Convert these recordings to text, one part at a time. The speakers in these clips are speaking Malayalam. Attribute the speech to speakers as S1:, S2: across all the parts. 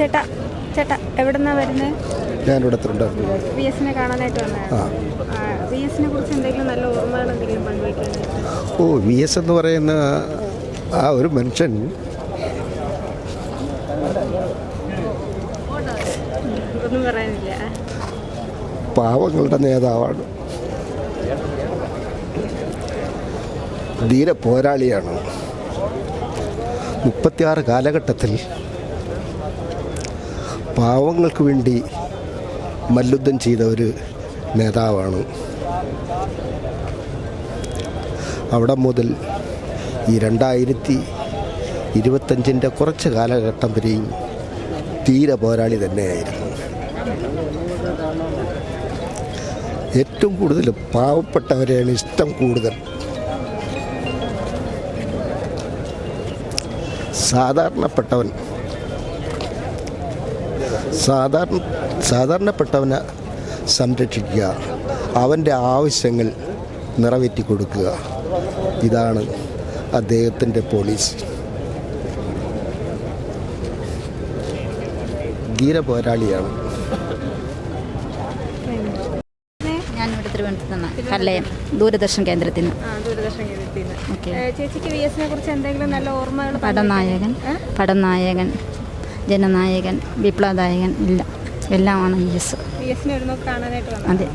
S1: ചേട്ടാ ചേട്ടാ എവിടെന്നാ വരുന്നത്
S2: ഞാൻ ഇവിടെ
S1: വി എസിനെ കാണാനായിട്ട് വന്നതാണ് വി എസിനെ കുറിച്ച് എന്തെങ്കിലും നല്ല ഓർമ്മകൾ എന്തെങ്കിലും പങ്കുവയ്ക്കാനായിട്ട്
S2: ഓ വി എസ് എന്ന് പറയുന്ന ആ ഒരു മനുഷ്യൻ
S1: ഒന്നും പറയാനില്ല.
S2: പാവങ്ങളുടെ നേതാവാണ്. ധീര പോരാളിയാണ്. മുപ്പത്തിയാറ് കാലഘട്ടത്തിൽ പാവങ്ങൾക്ക് വേണ്ടി മല്ലുദ്ധം ചെയ്ത ഒരു നേതാവാണ്. അവിടെ മുതൽ ഈ രണ്ടായിരത്തി ഇരുപത്തഞ്ചിന്റെ കുറച്ച് കാലഘട്ടം വരെയും തീരെ പോരാളി തന്നെയായിരുന്നു. ഏറ്റവും കൂടുതൽ പാവപ്പെട്ടവരെയാണ് ഇഷ്ടം കൂടുതൽ. സാധാരണപ്പെട്ടവൻ സാധാരണ സാധാരണപ്പെട്ടവനെ സംരക്ഷിക്കുക. അവന്റെ ആവശ്യങ്ങൾ നിറവേറ്റി കൊടുക്കുക. ഇതാണ് അദ്ദേഹത്തിന്റെ പോളിസി ധീര പോരാളിയാണ്
S3: ഞാനിവിടെ തിരുവനന്തപുരത്ത് നിന്ന് കല്ലയം ദൂരദർശൻ കേന്ദ്രത്തിൽ നിന്ന്.
S1: ചേച്ചിക്ക് വി എസിനെ കുറിച്ച് എന്തെങ്കിലും നല്ല ഓർമ്മകൾ
S3: പടനായകൻ പടനായകൻ ജനനായകൻ വിപ്ലവദായകൻ ഇല്ല. എല്ലാമാണ് ഈ എസ്
S1: വി വന്നത്.
S3: അതെ.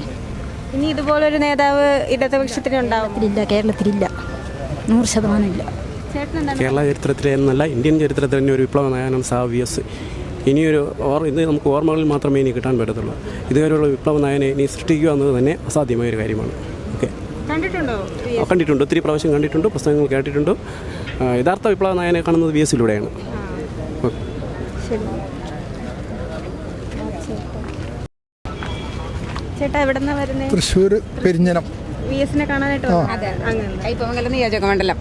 S1: ഇനി ഇതുപോലൊരു നേതാവ് ഇടതുപക്ഷത്തിന് ഉണ്ടാവും.
S3: ഇല്ല കേരളത്തിലില്ല. നൂറ് ശതമാനം ഇല്ല.
S4: കേരള ചരിത്രത്തിലെ എന്നല്ല ഇന്ത്യൻ ചരിത്രത്തിൽ തന്നെ ഒരു വിപ്ലവ നായകനാണ് സാ വി എസ്. ഇനിയൊരു ഓർ ഇത് നമുക്ക് ഓർമ്മകളിൽ മാത്രമേ ഇനി കിട്ടാൻ പറ്റത്തുള്ളൂ. ഇതുവരെയുള്ള വിപ്ലവ നായകനെ ഇനി സൃഷ്ടിക്കുക എന്നത് തന്നെ അസാധ്യമായ ഒരു കാര്യമാണ്. ഓക്കെ.
S1: കണ്ടിട്ടുണ്ടോ എസ്?
S4: ഒത്തിരി പ്രാവശ്യം കണ്ടിട്ടുണ്ട് പുസ്തകങ്ങൾ കേട്ടിട്ടുണ്ട്. യഥാർത്ഥ വിപ്ലവ നായകനെ കാണുന്നത് വി എസിലൂടെയാണ്.
S1: ശരി. ചേട്ടാ എവിടെന്നാ വരുന്നത്
S5: തൃശ്ശൂർ പെരിഞ്ഞനം.
S1: വി എസിനെ കാണാനായിട്ട് വന്നോ? അങ്ങനെ
S6: നിയോജക മണ്ഡലം.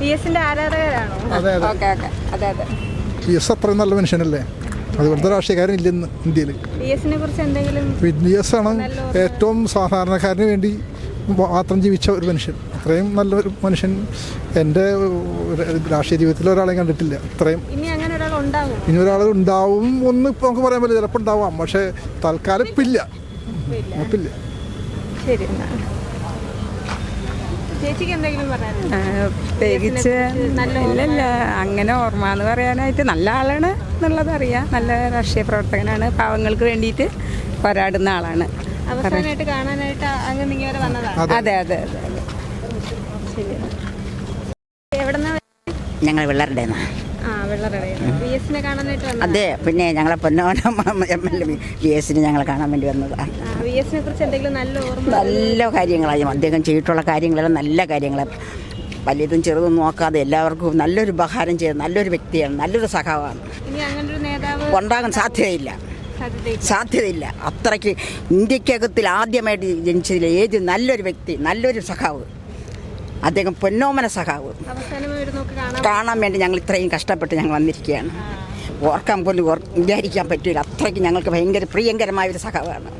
S1: വി എസിന്റെ ആരാധകരാണോ?
S5: അതെ അതെ.
S6: Okay okay. അതെ അതെ.
S5: പി എസ് അത്രയും നല്ല മനുഷ്യനല്ലേ? അതുപോലത്തെ രാഷ്ട്രീയക്കാരൻ ഇല്ലെന്ന് ഇന്ത്യയിൽ.
S1: വി
S5: എസ് ആണ് ഏറ്റവും സാധാരണക്കാരന് വേണ്ടി മാത്രം ജീവിച്ച ഒരു മനുഷ്യൻ. അത്രയും നല്ലൊരു മനുഷ്യൻ എന്റെ രാഷ്ട്രീയ ജീവിതത്തിൽ ഒരാളെയും കണ്ടിട്ടില്ല. അത്രയും
S1: ഇനി അങ്ങനെ ഒരാൾ ഉണ്ടാവും
S5: ഒന്ന് ഇപ്പോൾ നമുക്ക് പറയാൻ പറ്റില്ല. ചിലപ്പോൾ ഉണ്ടാവാം. പക്ഷേ തൽക്കാലം ഇപ്പില്ല ഇപ്പില്ല ഇപ്പം
S1: ശരി
S6: പ്രത്യേകിച്ച്
S1: നല്ല
S6: ഇല്ലല്ല അങ്ങനെ ഓർമ്മ എന്ന് പറയാനായിട്ട് നല്ല ആളാണ് എന്നുള്ളത് അറിയാം. നല്ല രാഷ്ട്രീയ പ്രവർത്തകനാണ്. പാവങ്ങൾക്ക് വേണ്ടിയിട്ട് പോരാടുന്ന ആളാണ്. അതെ. അതെ അതെ
S7: ഞങ്ങൾ വെള്ളറുടെ അതെ പിന്നെ ഞങ്ങളെ പൊന്നോന എം എൽ വി എസിന് ഞങ്ങൾ കാണാൻ വേണ്ടി വന്നതാണ്
S1: നല്ല
S7: കാര്യങ്ങളായി അദ്ദേഹം ചെയ്തിട്ടുള്ള കാര്യങ്ങളെല്ലാം നല്ല കാര്യങ്ങൾ വലിയതും ചെറുതും നോക്കാതെ എല്ലാവർക്കും നല്ലൊരു ഉപഹാരം ചെയ്ത നല്ലൊരു വ്യക്തിയാണ്. നല്ലൊരു
S1: സഹാവാണ്
S7: ഉണ്ടാകാൻ സാധ്യതയില്ല.
S1: സാധ്യതയില്ല.
S7: സാധ്യതയില്ല. അത്രയ്ക്ക് ഇന്ത്യക്കകത്തിൽ ആദ്യമായിട്ട് ജനിച്ചതിൽ ഏത് നല്ലൊരു വ്യക്തി നല്ലൊരു സഖാവ് അദ്ദേഹം പൊന്നോമന സഖാവ്.
S1: നോക്ക് കാണാൻ
S7: വേണ്ടി ഞങ്ങൾ ഇത്രയും കഷ്ടപ്പെട്ട് ഞങ്ങൾ വന്നിരിക്കുകയാണ്. ഓർക്കാൻ പോലും ഓർ വിചാരിക്കാൻ പറ്റില്ല അത്രയ്ക്ക് ഞങ്ങൾക്ക് ഭയങ്കര പ്രിയങ്കരമായ ഒരു സഖാവാണ്.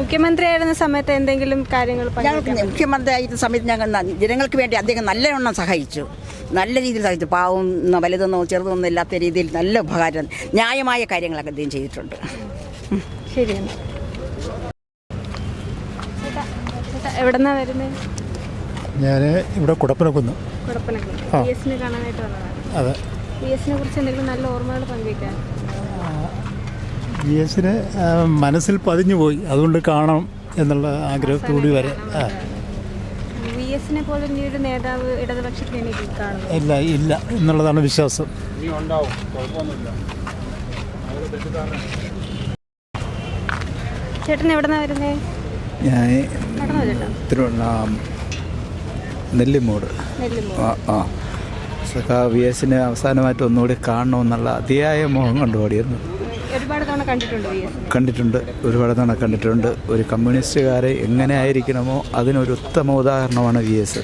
S1: മുഖ്യമന്ത്രി ആയിരുന്ന സമയത്ത് എന്തെങ്കിലും കാര്യങ്ങൾ
S7: ഞങ്ങൾക്ക് മുഖ്യമന്ത്രിയായിരുന്ന സമയത്ത് ഞങ്ങൾ ജനങ്ങൾക്ക് വേണ്ടി അദ്ദേഹം നല്ലവണ്ണം സഹായിച്ചു. നല്ല രീതിയിൽ സഹായിച്ചു. പാവം ന്ന വലുതെന്നോ ചെറുതൊന്നും ഇല്ലാത്ത രീതിയിൽ നല്ല ഉപകാരം ന്യായമായ കാര്യങ്ങളൊക്കെ അദ്ദേഹം ചെയ്തിട്ടുണ്ട്.
S1: ശരിയാണ് എവിടെന്നാ വരുന്നത്
S5: ഞാൻ ഇവിടെ കുടപ്പനക്കുന്ന്. ആ. അതെ.
S1: ബി എസിനെ
S8: മനസ്സിൽ പതിഞ്ഞു പോയി. അതുകൊണ്ട് കാണണം എന്നുള്ള ആഗ്രഹത്തോടി വരെ. ആ, ഇല്ല ഇല്ല എന്നുള്ളതാണ് വിശ്വാസം.
S1: ചേട്ടൻ എവിടെ നിന്നാണ് വരുന്നത്
S9: ഞാൻ
S1: നടന്നോ ചേട്ടാ?
S9: തിരുവണ്ണ നെല്ലിമൂട്.
S1: നെല്ലുമോ
S9: ആ ആ. സഖാ വി എസിനെ അവസാനമായിട്ട് ഒന്നുകൂടി കാണണമെന്നുള്ള അതിയായ മോഹം കൊണ്ട് ഓടിയിരുന്നു.
S1: ഒരുപാട് തവണ കണ്ടിട്ടുണ്ട് വി
S9: കണ്ടിട്ടുണ്ട്. ഒരുപാട് തവണ കണ്ടിട്ടുണ്ട്. ഒരു കമ്മ്യൂണിസ്റ്റുകാരെ എങ്ങനെ ആയിരിക്കണമോ അതിനൊരു ഉത്തമ ഉദാഹരണമാണ് വി എസ്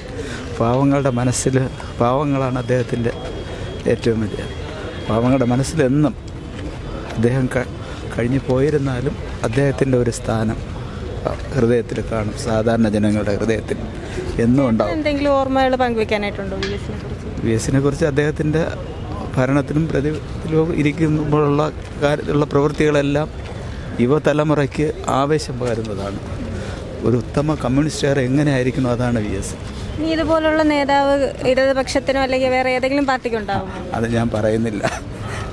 S9: പാവങ്ങളുടെ മനസ്സിൽ പാവങ്ങളാണ് അദ്ദേഹത്തിന്റെ ഏറ്റവും വലിയ. പാവങ്ങളുടെ മനസ്സിലെന്നും അദ്ദേഹം കഴിഞ്ഞു പോയിരുന്നാലും അദ്ദേഹത്തിന്റെ ഒരു സ്ഥാനം ഹൃദയത്തിൽ കാണും. സാധാരണ ജനങ്ങളുടെ ഹൃദയത്തിൽ. എന്നും ഉണ്ടാവും.
S1: എന്തെങ്കിലും ഓർമ്മകൾ പങ്കുവെക്കാനായിട്ടുണ്ടോ വി എസിനെ കുറിച്ച്?
S9: അദ്ദേഹത്തിന്റെ ഭരണത്തിലും പ്രതിപക്ഷത്തിലും ഇരിക്കുമ്പോഴുള്ള കാര്യത്തിലുള്ള പ്രവൃത്തികളെല്ലാം യുവതലമുറയ്ക്ക് ആവേശം പകരുന്നതാണ്. ഒരു ഉത്തമ കമ്മ്യൂണിസ്റ്റുകാർ എങ്ങനെയായിരിക്കണം അതാണ് വി എസ്
S1: ഇനി ഇതുപോലുള്ള നേതാവ് ഇടതുപക്ഷത്തിനോ അല്ലെങ്കിൽ വേറെ ഏതെങ്കിലും പാർട്ടിക്ക് ഉണ്ടാവും?
S9: അത് ഞാൻ പറയുന്നില്ല.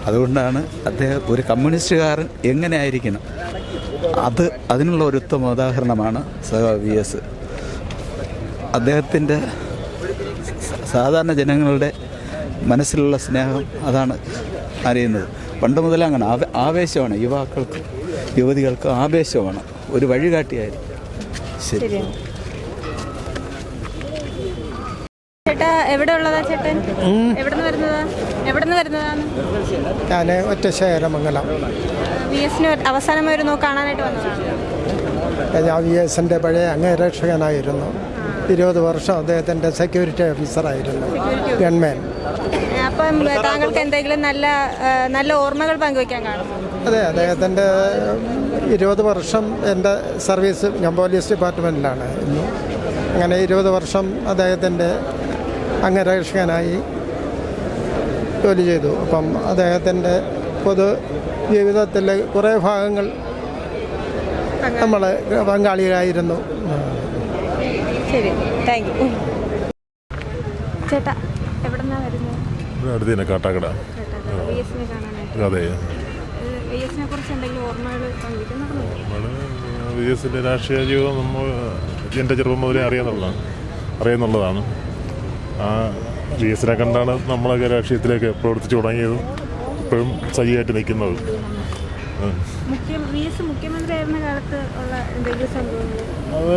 S9: അതുകൊണ്ടാണ് അദ്ദേഹം ഒരു കമ്മ്യൂണിസ്റ്റുകാരൻ എങ്ങനെയായിരിക്കണം? അത് അതിനുള്ള ഒരു ഉത്തമ ഉദാഹരണമാണ് സഹ വി എസ് അദ്ദേഹത്തിന്റെ സാധാരണ ജനങ്ങളുടെ മനസ്സിലുള്ള സ്നേഹം അതാണ് അറിയുന്നത്. പണ്ട് മുതലേ അങ്ങനെ ആവേ- ആവേശമാണ് യുവാക്കൾക്ക് യുവതികൾക്ക് ആവേശമാണ്. ഒരു വഴികാട്ടിയായിരുന്നു ശരി.
S1: ചേട്ടാ എവിടെ ഉള്ളതാ ചേട്ടൻ? എവിടെ നിന്ന് വരുന്നതാ? എവിടെ നിന്ന് വരുന്നതാണ്
S2: ഞാൻ ഒറ്റശേരമംഗലം
S1: വി എസിന് അവസാനമായി ഒരു വന്നതാണ്
S2: ഞാൻ വി എസിന്റെ പഴയ അംഗരക്ഷകനായിരുന്നു ഇരുപത് വർഷം അദ്ദേഹത്തിന്റെ സെക്യൂരിറ്റി ഓഫീസറായിരുന്നു ഗൺമാൻ
S1: അപ്പം താങ്കൾക്ക് എന്തെങ്കിലും നല്ല നല്ല ഓർമ്മകൾ പങ്കുവയ്ക്കാൻ കാണും
S2: അതെ അദ്ദേഹത്തിന്റെ ഇരുപത് വർഷം എന്റെ സർവീസ് ഞാൻ പോലീസ് ഡിപ്പാർട്ട്മെന്റിലാണ് ഇന്ന് അങ്ങനെ ഇരുപത് വർഷം അദ്ദേഹത്തിന്റെ അംഗരക്ഷകനായി ജോലി ചെയ്തു. അപ്പം അദ്ദേഹത്തിന്റെ പൊതു ജീവിതത്തിലെ കുറേ ഭാഗങ്ങൾ നമ്മൾ പങ്കാളികളായിരുന്നു.
S1: ശരി. താങ്ക് യു ചേട്ടാ എവിടെ നിന്നാണ് വരുന്നത്
S10: അടുത്ത് തന്നെ കാട്ടാക്കട.
S1: വി
S10: അതെ.
S1: വി
S10: എസിന്റെ രാഷ്ട്രീയ ജീവിതം നമ്മൾ എന്റെ ചെറുപ്പം മുതലേ അറിയാന്നുള്ളതാണ് അറിയുന്നുള്ളതാണ്. ആ വി എസിനെ കണ്ടാണ് നമ്മളൊക്കെ രാഷ്ട്രീയത്തിലേക്ക് പ്രവർത്തിച്ചു തുടങ്ങിയതും ഇപ്പോഴും സജീവമായിട്ട് നിൽക്കുന്നത്. അത്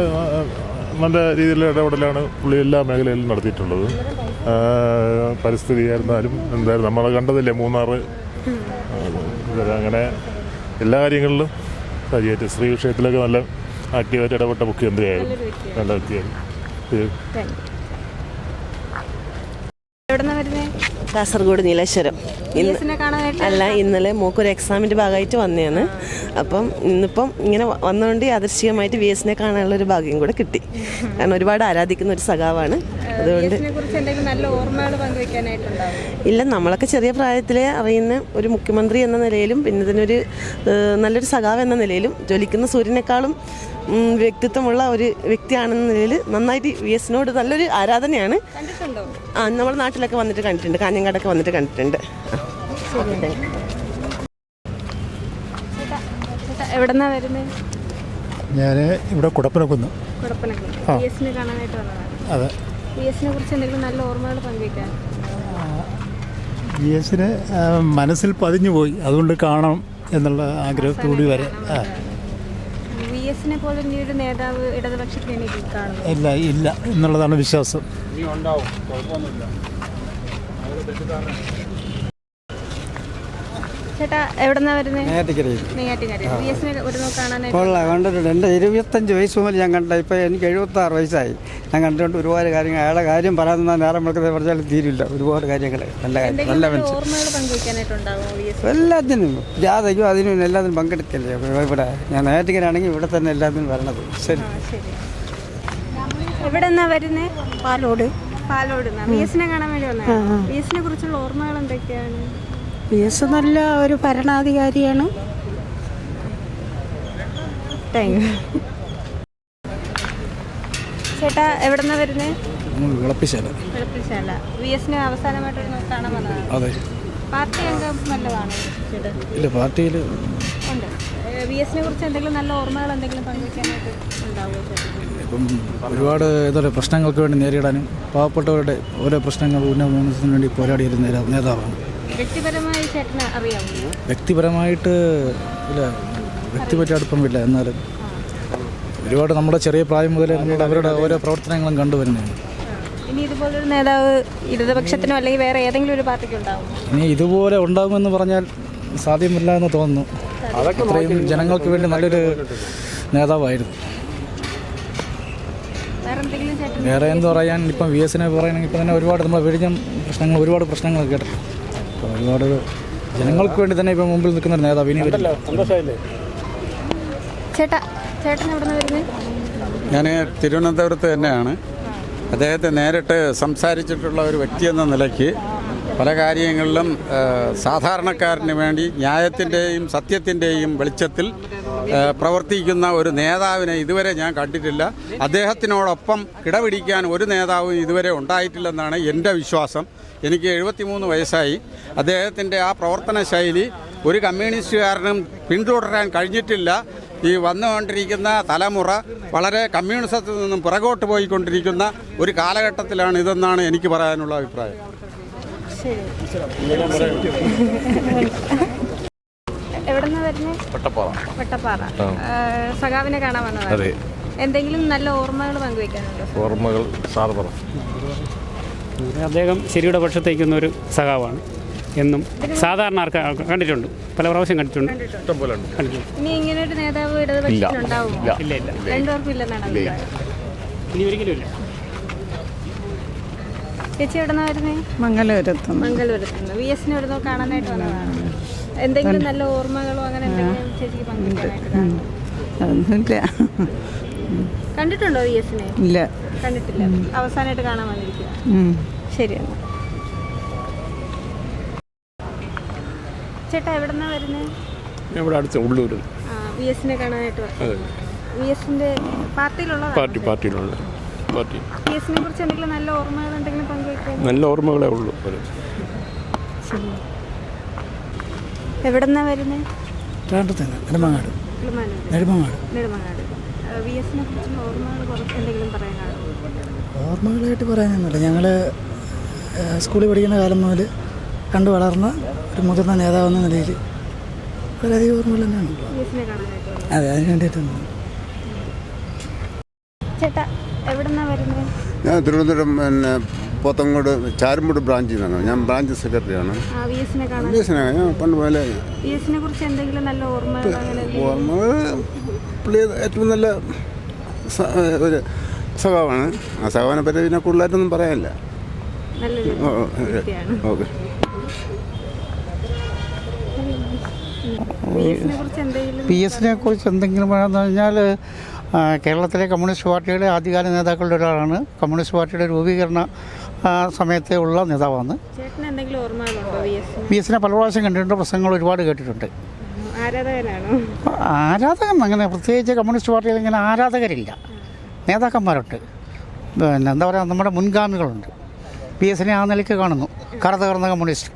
S10: നല്ല രീതിയിലുള്ള ഇടപെടലാണ് പുള്ളി എല്ലാ മേഖലയിലും നടത്തിയിട്ടുള്ളത്. പരിസ്ഥിതി ആയിരുന്നാലും എന്തായാലും നമ്മൾ കണ്ടതല്ലേ മൂന്നാറ്. അങ്ങനെ എല്ലാ കാര്യങ്ങളിലും കാര്യമായിട്ട് സ്ത്രീ വിഷയത്തിലൊക്കെ നല്ല ആക്റ്റീവായിട്ട് ഇടപെട്ട മുഖ്യമന്ത്രിയായിരുന്നു. നല്ല വ്യക്തിയായിരുന്നു.
S11: കാസർഗോഡ് നീലേശ്വരം.
S1: ഇന്ന്
S11: അല്ല ഇന്നലെ മോക്കൊരു എക്സാമിന്റെ ഭാഗമായിട്ട് വന്നതാണ്. അപ്പം ഇന്നിപ്പം ഇങ്ങനെ വന്നുകൊണ്ട് യാദൃശ്ചികമായിട്ട് വി എസിനെ കാണാനുള്ള ഒരു ഭാഗ്യം കൂടെ കിട്ടി. കാരണം ഒരുപാട് ആരാധിക്കുന്ന ഒരു സഖാവാണ്. അതുകൊണ്ട് ഇല്ല നമ്മളൊക്കെ ചെറിയ പ്രായത്തിലെ അറിയുന്ന ഒരു മുഖ്യമന്ത്രി എന്ന നിലയിലും പിന്നെ ഇതിനൊരു നല്ലൊരു സഖാവ് എന്ന നിലയിലും ജ്വലിക്കുന്ന സൂര്യനേക്കാളും വ്യക്തിത്വമുള്ള ഒരു വ്യക്തിയാണെന്ന നിലയിൽ നന്നായിട്ട് വി എസിനോട് നല്ലൊരു ആരാധനയാണ്. ആ നമ്മുടെ നാട്ടിലൊക്കെ വന്നിട്ട് കണ്ടിട്ടുണ്ട്. കാഞ്ഞങ്ങാടൊക്കെ വന്നിട്ട് കണ്ടിട്ടുണ്ട്. ആ. ഓക്കെ താങ്ക് യു
S1: ചേട്ടാ ചേട്ടാ എവിടെ നിന്നാണ് വരുന്നത്
S8: ഞാൻ ഇവിടെ കുടപ്പനക്കുന്ന്. അതെ.
S1: വി എന്തെങ്കിലും നല്ല ഓർമ്മകൾ പങ്കുവയ്ക്കാൻ
S8: വി എസിന് മനസ്സിൽ പതിഞ്ഞു പോയി. അതുകൊണ്ട് കാണണം എന്നുള്ള ആഗ്രഹത്തോടി വരെ. ഇല്ല ഇല്ല. എന്നുള്ളതാണ് വിശ്വാസം.
S1: ചേട്ടാ വരുന്നത്
S2: കൊള്ളാം കണ്ടിട്ടുണ്ട്. എന്റെ ഇരുപത്തഞ്ച് വയസ്സ് മുതൽ ഞാൻ കണ്ട ഇപ്പം എനിക്ക് എഴുപത്താറ് വയസ്സായി. ഞാൻ കണ്ടിട്ടുണ്ട് ഒരുപാട് കാര്യങ്ങൾ. അയാളെ കാര്യം പറയാൻ നിന്നാൽ നേരം വെളുക്കുന്നത് പറഞ്ഞാലും തീരില്ല. ഒരുപാട് കാര്യങ്ങൾ നല്ല കാര്യം നല്ല മനുഷ്യൻ. എല്ലാത്തിനും. ജാഥയ്ക്കും അതിനും എല്ലാത്തിനും പങ്കെടുക്കല്ലേ? ഇവിടെ ഞാൻ നേരത്തേക്കാണെങ്കിൽ ഇവിടെ തന്നെ എല്ലാത്തിനും വരണത്. ശരി.
S1: ശരി. എവിടെ നിന്നാ വരുന്നത്
S6: പാലോട്.
S1: പാലോട് കാണാൻ വേണ്ടി വന്നതാണ് വി കുറിച്ചുള്ള ഓർമ്മകൾ എന്തൊക്കെയാണ്?
S6: വി എസ് നല്ല ഒരു ഭരണാധികാരിയാണ്.
S1: ചേട്ടാ എവിടെ വരുന്നേ? വരുന്നത്
S9: വിളപ്പിശാല.
S1: വെളുപ്പിശാല. വി എസിനെ അവസാനമായിട്ട് കാണാൻ വന്നതാണ്
S9: അതെ.
S1: പാർട്ടി അംഗം നല്ലതാണ്
S9: ഇല്ല പാർട്ടിയിൽ
S1: ഉണ്ട്. വി എസിനെ കുറിച്ച് എന്തെങ്കിലും നല്ല ഓർമ്മകൾ എന്തെങ്കിലും പങ്കുവയ്ക്കാനായിട്ട് ഉണ്ടാവുമോ
S9: ഇപ്പം ഒരുപാട് പറയുക പ്രശ്നങ്ങൾക്ക് വേണ്ടി നേരിടാനും പാവപ്പെട്ടവരുടെ ഓരോ പ്രശ്നങ്ങൾ ഉന്നമനത്തിന് വേണ്ടി പോരാടിയ നേതാ നേതാവാണ്.
S1: വ്യക്തിപരമായി ചേട്ടന് അറിയാമോ?
S9: വ്യക്തിപരമായിട്ട് ഇല്ല വ്യക്തിപരമായിട്ട് അടുപ്പമില്ല എന്നാലും. ഒരുപാട് നമ്മുടെ ചെറിയ പ്രായം മുതൽ നമ്മുടെ അവരുടെ ഓരോ പ്രവർത്തനങ്ങളും കണ്ടുവരുന്നതാണ്.
S1: ഇനി ഇതുപോലൊരു നേതാവ് ഇടതുപക്ഷത്തിനോ അല്ലെങ്കിൽ വേറെ ഏതെങ്കിലും ഒരു പാർട്ടിക്ക് ഉണ്ടാവും
S9: ഇനി ഇതുപോലെ ഉണ്ടാകുമെന്ന് പറഞ്ഞാൽ സാധ്യമല്ല എന്ന് തോന്നുന്നു. അത്രയും ജനങ്ങൾക്ക് വേണ്ടി നല്ലൊരു നേതാവായിരുന്നു.
S1: വേറെ
S9: എന്ത് പറയാൻ ഇപ്പം വി എസിനെ പറയുകയാണെങ്കിൽ ഇപ്പം തന്നെ ഒരുപാട് നമ്മൾ വെടിഞ്ഞ പ്രശ്നങ്ങൾ ഒരുപാട് പ്രശ്നങ്ങൾ കേട്ടോ. ഒരുപാട് ജനങ്ങൾക്ക് വേണ്ടി തന്നെ ഇപ്പം മുമ്പിൽ നിൽക്കുന്ന ഒരു നേതാവ് ഇനി.
S1: ചേട്ടാ ചേട്ടൻ
S2: ഞാൻ തിരുവനന്തപുരത്ത് തന്നെയാണ്. അദ്ദേഹത്തെ നേരിട്ട് സംസാരിച്ചിട്ടുള്ള ഒരു വ്യക്തി എന്ന നിലയ്ക്ക്
S12: പല കാര്യങ്ങളിലും സാധാരണക്കാരന് വേണ്ടി ന്യായത്തിന്റെയും സത്യത്തിന്റെയും വെളിച്ചത്തിൽ പ്രവർത്തിക്കുന്ന ഒരു നേതാവിനെ ഇതുവരെ ഞാൻ കണ്ടിട്ടില്ല. അദ്ദേഹത്തിനോടൊപ്പം കിടപിടിക്കാൻ ഒരു നേതാവും ഇതുവരെ ഉണ്ടായിട്ടില്ലെന്നാണ് എന്റെ വിശ്വാസം. എനിക്ക് എഴുപത്തിമൂന്ന് വയസ്സായി. അദ്ദേഹത്തിന്റെ ആ പ്രവർത്തന ശൈലി ഒരു കമ്മ്യൂണിസ്റ്റുകാരനും പിന്തുടരാൻ കഴിഞ്ഞിട്ടില്ല. ഈ വന്നുകൊണ്ടിരിക്കുന്ന തലമുറ വളരെ കമ്മ്യൂണിസത്തിൽ നിന്നും പുറകോട്ട് പോയിക്കൊണ്ടിരിക്കുന്ന ഒരു കാലഘട്ടത്തിലാണ് ഇതെന്നാണ് എനിക്ക് പറയാനുള്ള അഭിപ്രായം.
S1: എവിടെന്നാ വരുന്നത് വട്ടപ്പാറ. ആ, സഖാവിനെ കാണാൻ വന്നതാണ് എന്തെങ്കിലും നല്ല ഓർമ്മകൾ പങ്കുവെക്കാനുണ്ടോ
S13: ഓർമ്മകൾ സാർ
S14: അദ്ദേഹം ശരിയുടെ പക്ഷത്തേക്കുന്ന ഒരു സഖാവാണ്. എന്നും സാധാരണ ആർക്ക് കണ്ടിട്ടുണ്ട്. പല പ്രാവശ്യം കണ്ടിട്ടുണ്ട്.
S13: ഇഷ്ടം പോലെ ഉണ്ട്.
S1: ഇനി ഇങ്ങനെ ഒരു നേതാവ്
S14: ഇല്ല. ഇല്ല.
S1: രണ്ടുപേർക്കും ഇല്ലെന്നാണ് അഭിപ്രായം.
S14: ഇനി ഒരിക്കലും ഇല്ല.
S1: ചേച്ചി എവിടെന്നാ വരുന്നത്
S15: മംഗലപുരത്ത്
S1: മംഗലപുരത്തുനിന്ന്. വി എസിനെ എവിടുന്നോ കാണാനായിട്ട് വന്നതാണ്. എന്തെങ്കിലും നല്ല ഓർമ്മകളോ അങ്ങനെ എന്തെങ്കിലും ചേച്ചിക്ക് പങ്കുവെക്കാനായിട്ട് കാണുമോ?
S15: അതൊന്നുമില്ല.
S1: കണ്ടിട്ടുണ്ടോ വി എസിനെ
S15: ഇല്ല.
S1: കണ്ടിട്ടില്ല. അവസാനമായിട്ട് കാണാൻ വന്നിരിക്കുക ശരി ചേട്ടാ എവിടെന്നാ വരുന്നത്
S16: ഇവിടെ അടുത്ത് ഉള്ളൂർ
S1: വി എസിനെ കാണാനായിട്ട് വി എസിന്റെ പാർട്ടിയിലുള്ള
S16: പാർട്ടി പാർട്ടിയിലുള്ള പാർട്ടി
S1: നല്ല ഓർമ്മകളെ എന്തെങ്കിലും
S16: നല്ല ഓർമ്മകളേ ഉള്ളൂ.
S1: എവിടെന്നാ വരുന്നത്
S17: നെടുമങ്ങാട്. നെടുമങ്ങാട്.
S1: നെടുമങ്ങാട്.
S17: ഓർമ്മകളായിട്ട് പറയാനൊന്നുമില്ല. ഞങ്ങൾ സ്കൂളിൽ പഠിക്കുന്ന കാലം മുതൽ കണ്ടു വളർന്ന ഒരു മുതിർന്ന നേതാവെന്ന നിലയിൽ വളരെയധികം ഓർമ്മകൾ തന്നെയാണ്. അതെ അതിന് വേണ്ടിയിട്ടാണ്
S1: ചേട്ടാ
S18: ഞാൻ തിരുവനന്തപുരം പിന്നെ പോത്തങ്കോട് ചാരുംപൂട് ബ്രാഞ്ചിൽ നിന്നാണ് ഞാൻ ബ്രാഞ്ച് സെക്രട്ടറിയാണ്
S1: ബി
S18: എസ് ഞാൻ പണ്ട് പോലെ
S1: ഓർമ്മകൾ
S18: പുള്ളി ഏറ്റവും നല്ല ഒരു സഖാവാണ് ആ സഖാവിനെ പറ്റി പിന്നെ കൂടുതലായിട്ടൊന്നും പറയാനില്ല. ഓക്കെ
S17: പി എസിനെ കുറിച്ച് എന്തെങ്കിലും പറയാമെന്ന് പറഞ്ഞാൽ കേരളത്തിലെ കമ്മ്യൂണിസ്റ്റ് പാർട്ടിയുടെ ആദ്യകാല നേതാക്കളുടെ ഒരാളാണ്. കമ്മ്യൂണിസ്റ്റ് പാർട്ടിയുടെ രൂപീകരണ സമയത്ത് ഉള്ള നേതാവാണ്.
S1: വി എസിന്
S17: പല പ്രാവശ്യം കണ്ടിട്ടുണ്ട് പ്രസംഗങ്ങൾ ഒരുപാട് കേട്ടിട്ടുണ്ട്. ആരാധകൻ അങ്ങനെ പ്രത്യേകിച്ച് കമ്മ്യൂണിസ്റ്റ് പാർട്ടിയിൽ ഇങ്ങനെ ആരാധകരില്ല. നേതാക്കന്മാരുണ്ട്. പിന്നെ എന്താ പറയുക നമ്മുടെ മുൻഗാമികളുണ്ട്. പി എസിനെ ആ നിലയ്ക്ക് കാണുന്നു. കറ തകർന്ന കമ്മ്യൂണിസ്റ്റ്.